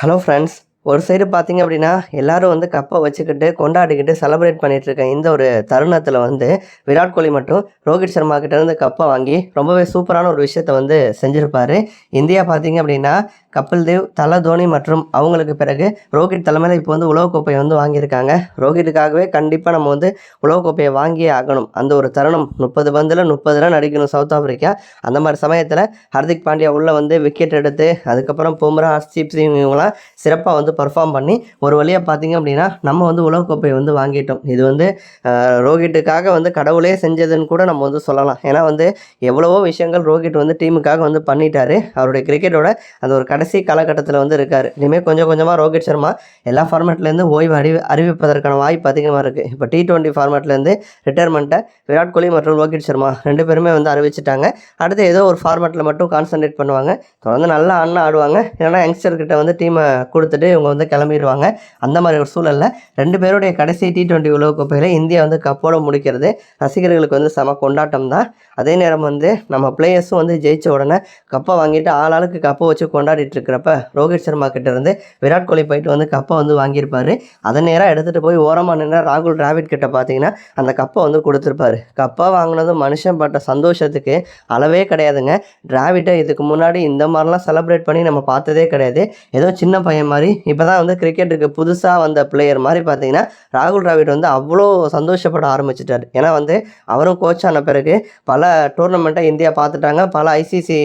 Hello friends ஒரு side பார்த்தீங்க அப்படின்னா எல்லாரும் வந்து கப்பை வச்சுக்கிட்டு கொண்டாடிக்கிட்டு செலப்ரேட் பண்ணிட்டு இருக்க இந்த ஒரு தருணத்தில் வந்து விராட் கோலி மட்டும் ரோஹித் சர்மா கிட்ட இருந்து கப்பை வாங்கி ரொம்பவே சூப்பரான ஒரு விஷயத்தை வந்து செஞ்சுருப்பாரு. இந்தியா பார்த்தீங்க அப்படின்னா கபில் தேவ் தல தோனி மற்றும் அவங்களுக்கு பிறகு ரோஹித் தலைமையில் இப்போ வந்து உலகக்கோப்பையை வந்து வாங்கியிருக்காங்க. ரோஹித்துக்காகவே கண்டிப்பாக நம்ம வந்து உலகக்கோப்பையை வாங்கியே ஆகணும். அந்த ஒரு தருணம் முப்பது பந்தில் முப்பது ரன் அடிக்கணும் சவுத் ஆஃப்ரிக்கா அந்த மாதிரி சமயத்தில் ஹர்திக் பாண்டியா உள்ளே வந்து விக்கெட் எடுத்து அதுக்கப்புறம் பும்ரா ஹர்ஷீப் சிங் இவங்களாம் சிறப்பாக வந்து பர்ஃபார்ம் பண்ணி ஒரு வழியாக பார்த்தீங்க அப்படின்னா நம்ம வந்து உலகக்கோப்பையை வந்து வாங்கிட்டோம். இது வந்து அஹ், ரோஹித்துக்காக வந்து கடவுளே செஞ்சதுன்னு கூட நம்ம வந்து சொல்லலாம். ஏன்னா வந்து எவ்வளவோ விஷயங்கள் ரோஹித் வந்து டீமுக்காக வந்து பண்ணிட்டாரு. அவருடைய கிரிக்கெட்டோட அந்த ஒரு கடைசி காலகட்டத்தில் வந்து இருக்கார். இனிமேல் கொஞ்சம் கொஞ்சமாக ரோஹித் சர்மா எல்லா ஃபார்மேட்லேருந்து ஓய்வு அறிவி அறிவிப்பதற்கான வாய்ப்பு அதிகமாக இருக்குது இப்போ டி டுவெண்ட்டி ஃபார்மேட்லேருந்து ரிட்டையர்மெண்ட்டை விராட் கோலி மற்றும் ரோஹித் சர்மா ரெண்டு பேருமே வந்து அறிவிச்சிட்டாங்க. அடுத்து ஏதோ ஒரு ஃபார்மேட்டில் மட்டும் கான்சன்ட்ரேட் பண்ணுவாங்க. தொடர்ந்து நல்லா அண்ணன் ஆடுவாங்க. ஏன்னா யங்ஸ்டர்கிட்ட வந்து டீமை கொடுத்துட்டு இவங்க வந்து கிளம்பிடுவாங்க அந்த மாதிரி ஒரு சூழலில் ரெண்டு பேருடைய கடைசி டி டுவெண்ட்டி உலகக்கோப்பையில் இந்தியா வந்து கப்போட முடிக்கிறது ரசிகர்களுக்கு வந்து செம கொண்டாட்டம் தான். அதே நேரம் வந்து நம்ம பிளேயர்ஸும் வந்து ஜெயிச்ச உடனே கப்பை வாங்கிட்டு ஆள் ஆளுக்கு கப்பை வச்சு கொண்டாடிட்டு இருக்கிறப்ப ரோஹித் சர்மா கிட்ட இருந்து விராட் கோலி போயிட்டு வந்து கப்பை வந்து வாங்கியிருப்பாரு. அதை நேராக எடுத்துகிட்டு போய் ஓரமாக நின்று ராகுல் டிராவிட் கிட்ட பார்த்தீங்கன்னா அந்த கப்பை வந்து கொடுத்துருப்பாரு. கப்பை வாங்கினது மனுஷன் பட்ட சந்தோஷத்துக்கு அளவே கிடையாதுங்க. டிராவிட்டை இதுக்கு முன்னாடி இந்த மாதிரிலாம் செலப்ரேட் பண்ணி நம்ம பார்த்ததே கிடையாது. ஏதோ சின்ன பையன் மாதிரி இப்போ தான் வந்து கிரிக்கெட்டுக்கு புதுசாக வந்த பிளேயர் மாதிரி பார்த்தீங்கன்னா ராகுல் டிராவிட் வந்து அவ்வளோ சந்தோஷப்பட ஆரம்பிச்சிட்டார். ஏன்னா வந்து அவரும் கோச் ஆன பிறகு பல டூர்னமெண்ட்டை இந்தியா பார்த்துட்டாங்க. பல ஐசிசி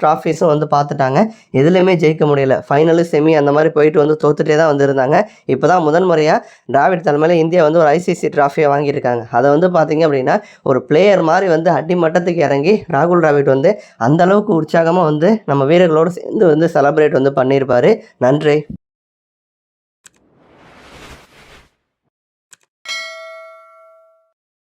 ட்ராஃபீஸும் வந்து பார்த்துட்டாங்க. எதுலேயுமே ஜெயிக்க முடியல. ஃபைனலு செமி அந்த மாதிரி போயிட்டு வந்து தோத்துட்டே தான் வந்திருந்தாங்க. இப்போ தான் முதன் முறையாக டிராவிட் தலைமையில் இந்தியா வந்து ஒரு ஐசிசி ட்ராஃபியை வாங்கியிருக்காங்க. அதை வந்து பார்த்தீங்க அப்படின்னா ஒரு பிளேயர் மாதிரி வந்து அடி மட்டத்துக்கு இறங்கி ராகுல் டிராவிட் வந்து அந்தளவுக்கு உற்சாகமாக வந்து நம்ம வீரர்களோடு சேர்ந்து வந்து செலப்ரேட் வந்து பண்ணியிருப்பார். நன்றி.